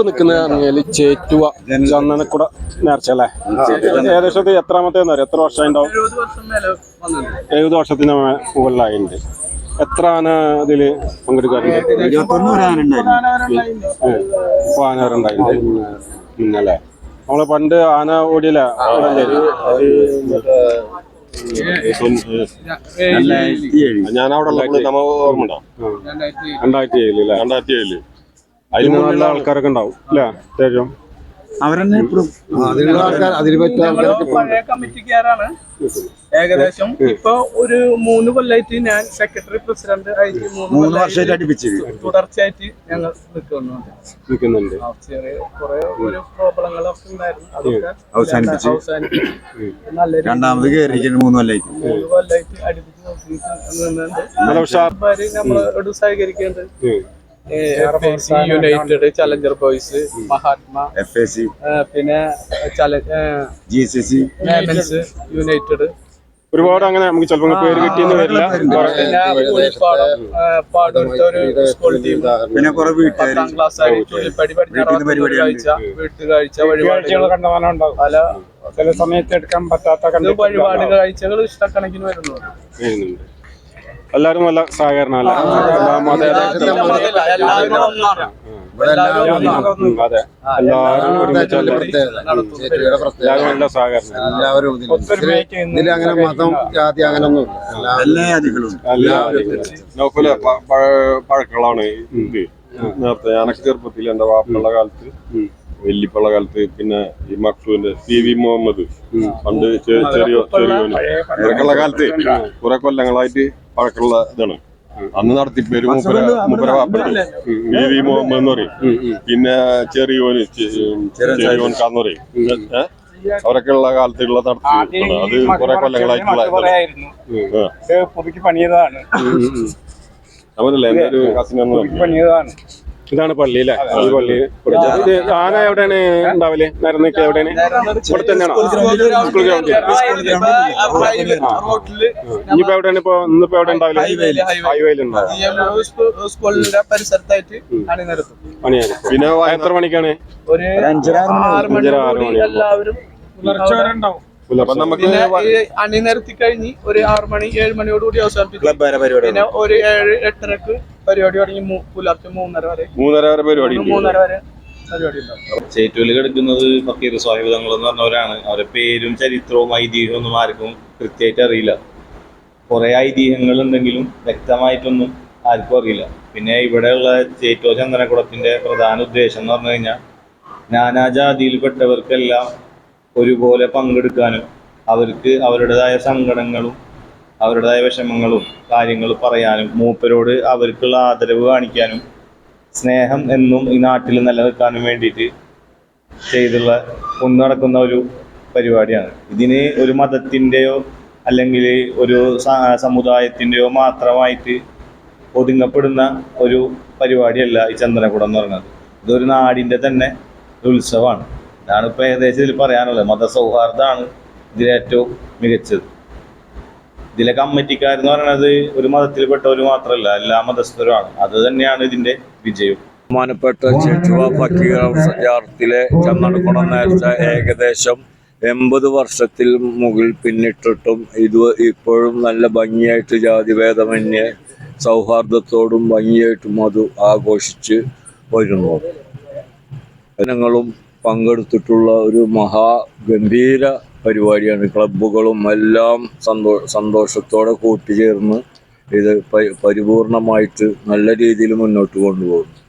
നമ്മളിപ്പോ നിൽക്കുന്ന പറഞ്ഞാൽ ചേറ്റുവ ചന്ദനക്കുട നേർച്ച അല്ലേ? ഏകദേശം എത്രാമത്തെ എത്ര വർഷം ഉണ്ടാവും എഴുപത് വർഷത്തിന് മുകളിലായിട്ടുണ്ട് എത്ര ആന ഇതിൽ പങ്കെടുക്കാറുണ്ട്? ഇപ്പൊ ഇന്നലെ നമ്മൾ പണ്ട് ആന ഓടിയില്ല? ഞാൻ അവിടെ ഉള്ള നമ്മ ഓർമ്മ രണ്ടായിരത്തി ഏഴിൽ രണ്ടായിരത്തി ഏഴിൽ. നല്ല ആൾക്കാരൊക്കെ ഉണ്ടാവും അല്ലേ? അത്യാവശ്യം. അവരെന്നെ എപ്പോഴും അതിനുള്ള ആൾക്കാർ അതിന് പറ്റിയ നമ്മൾ പഴയ കമ്മിറ്റിക്കാരാണ്. ഏകദേശം ഇപ്പൊ ഒരു മൂന്ന് കൊല്ലായിട്ട് ഞാൻ സെക്രട്ടറി പ്രസിഡന്റ് ആയിട്ട് മൂന്ന് മൂന്ന് വർഷമായിട്ട് തുടർച്ചയായിട്ട് ഞങ്ങൾ നിൽക്കുന്നുണ്ട്. നിൽക്കുന്നുണ്ട്. ആ, ചെറിയ കുറെ ഒരു പ്രോബ്ലങ്ങളൊക്കെ ഉണ്ടായിരുന്നു. അതൊക്കെ അവസാനിപ്പിച്ച്. രണ്ടാമത് കയറിയിരിക്കുന്നു മൂന്ന് കൊല്ലായിട്ട്. മൂന്ന് കൊല്ലായിട്ട് അടുപ്പിച്ച് നോക്കിയിട്ട് നിന്നുണ്ട്. നല്ല ഉഷാർ United Challenger Boys Mahatma F A C പിന്നെ ജി സി സി യുണൈറ്റഡ് ഒരുപാട് അങ്ങനെ നമുക്ക് ചിലപ്പോൾ പേര് കിട്ടിയെന്ന് വരില്ല പിന്നെ പുലിപ്പാടം ഒരു സ്കൂൾ ടീം പിന്നെ കുറെ പത്താം ക്ലാസ് വീട്ടുകാഴ്ച വഴിപാടുകൾ പല ചില സമയത്ത് എടുക്കാൻ പറ്റാത്ത വഴിപാട് കാഴ്ചകൾ ഇഷ്ടക്കണക്കിന് വരുന്നു വരുന്നുണ്ട് എല്ലാരും നല്ല സഹകരണമല്ല? എല്ലാ അതെ. എല്ലാവരും ഒരുമിച്ച് നല്ല സഹകരണം. എല്ലാവരും ഇതിൽ അങ്ങനെ മതം ജാതി അങ്ങനെ ഒന്നും നോക്കൂല? പഴക്കളാണ് ഇത്. നേരത്തെ ഞാനൊക്കെ ചെറുപ്പത്തിൽ എന്റെ വാപ്പുള്ള കാലത്ത് വെല്ലിപ്പള്ള കാലത്ത് പിന്നെ ഈ മക്സൂന്റെ സി വി മുഹമ്മദ് പണ്ട് ചെറിയ ചെറിയ ഇവരൊക്കെയുള്ള കാലത്ത് കുറെ കൊല്ലങ്ങളായിട്ട് പഴക്കമുള്ള ഇതാണ്. അന്ന് നടത്തിപ്പേര് മൂപ്പര മൂപ്പര വാപ്പ വി വി മുഹമ്മദ് എന്ന് പറയും. പിന്നെ ചെറിയോന് ചെറിയോൻ ചെറിയോൻകാന്ന് പറയും. അവരൊക്കെ ഉള്ള കാലത്തുള്ള നടത്തി. അത് കുറെ കൊല്ലങ്ങളായിട്ടുള്ള പണിയതാണ്. അവരല്ലേ എന്റെ ഒരു കസിൻ പണിയതാണ്. ഇതാണ് പള്ളി അല്ലേ ഈ പള്ളി ഇത് ആന എവിടെയാണ് ഉണ്ടാവൽ? നരന്നൊക്കെ എവിടെയാണ്? ഇവിടെ തന്നെയാണോ? സ്കൂൾ ഗ്രൗണ്ടിൽ ഇനിയിപ്പോ എവിടെയാണ് ഇപ്പൊ ഇന്നിപ്പോ എവിടെ ഉണ്ടാവില്ല ഹൈവേയിൽ പണിയായിരിക്കും. പിന്നെ എത്ര മണിക്കാണ്? ഒരു അഞ്ചര, ആറ് മണി. എല്ലാവരും അപ്പൊ നമുക്ക് പിന്നെ ഈ അണിനിരത്തി കഴിഞ്ഞ് ഒരു ആറു മണി ഏഴ് മണിയോടുകൂടി അവസാനിപ്പിക്കും. പിന്നെ ഒരു ഏഴ് എട്ടരക്ക് പരിപാടി തുടങ്ങി മൂ- പുലർച്ചെ മൂന്നര വരെ. മൂന്നര വരെ പരിപാടി ഉണ്ട്. മൂന്നര വരെ ചേറ്റുവൽ കിടക്കുന്നത് ഫക്കീർ സ്വാഹിബങ്ങൾ എന്ന് പറഞ്ഞവരാണ്. അവരുടെ പേരും ചരിത്രവും ഐതിഹ്യവും ഒന്നും ആർക്കും കൃത്യമായിട്ട് അറിയില്ല. കുറെ ഐതിഹ്യങ്ങൾ ഉണ്ടെങ്കിലും വ്യക്തമായിട്ടൊന്നും ആർക്കും അറിയില്ല. പിന്നെ ഇവിടെയുള്ള ചേറ്റോ ചന്ദനക്കുളത്തിന്റെ പ്രധാന ഉദ്ദേശം എന്ന് പറഞ്ഞു കഴിഞ്ഞാൽ നാനാജാതിയിൽപ്പെട്ടവർക്കെല്ലാം ഒരുപോലെ പങ്കെടുക്കാനും അവർക്ക് അവരുടേതായ സങ്കടങ്ങളും അവരുടേതായ വിഷമങ്ങളും കാര്യങ്ങൾ പറയാനും മൂപ്പരോട് അവർക്കുള്ള ആദരവ് കാണിക്കാനും സ്നേഹം എന്നും ഈ നാട്ടിൽ നിലനിൽക്കാനും വേണ്ടിയിട്ട് ചെയ്തുള്ള കൊണ്ടു നടക്കുന്ന ഒരു പരിപാടിയാണ്. ഇതിന് ഒരു മതത്തിന്റെയോ അല്ലെങ്കിൽ ഒരു സമുദായത്തിന്റെയോ മാത്രമായിട്ട് ഒതുങ്ങപ്പെടുന്ന ഒരു പരിപാടിയല്ല ഈ ചന്ദനക്കുടം എന്ന് പറയുന്നത്. ഇതൊരു നാടിന്റെ തന്നെ ഉത്സവമാണ്. ഇതാണ് ഇപ്പോൾ ഏകദേശം ഇതിൽ പറയാനുള്ളത് മതസൗഹാർദ്ദമാണ് ഇതിലേറ്റവും മികച്ചത്. ഇതിലെ കമ്മിറ്റിക്കാരെന്ന് പറയുന്നത് ഒരു മതത്തിൽപ്പെട്ടവർ മാത്രമല്ല എല്ലാ മതസ്ഥരുമാണ്. അത് തന്നെയാണ് ഇതിന്റെ വിജയം. ബഹുമാനപ്പെട്ട സഞ്ചാരത്തിലെ ഫക്കീർ നേരത്തെ ഏകദേശം എൺപത് വർഷത്തിൽ മുകളിൽ പിന്നിട്ടിട്ടും ഇത് ഇപ്പോഴും നല്ല ഭംഗിയായിട്ട് ജാതിഭേദമന്യേ സൗഹാർദ്ദത്തോടും ഭംഗിയായിട്ടും അത് ആഘോഷിച്ച് വരുന്നു. ജനങ്ങളും പങ്കെടുത്തിട്ടുള്ള ഒരു മഹാ ഗംഭീര പരിപാടിയാണ്. ക്ലബ്ബുകളും എല്ലാം സന്തോ സന്തോഷത്തോടെ കൂട്ടുചേർന്ന് ഇത് പരി- പരിപൂർണമായിട്ട് നല്ല രീതിയിൽ മുന്നോട്ട് കൊണ്ടുപോകുന്നു.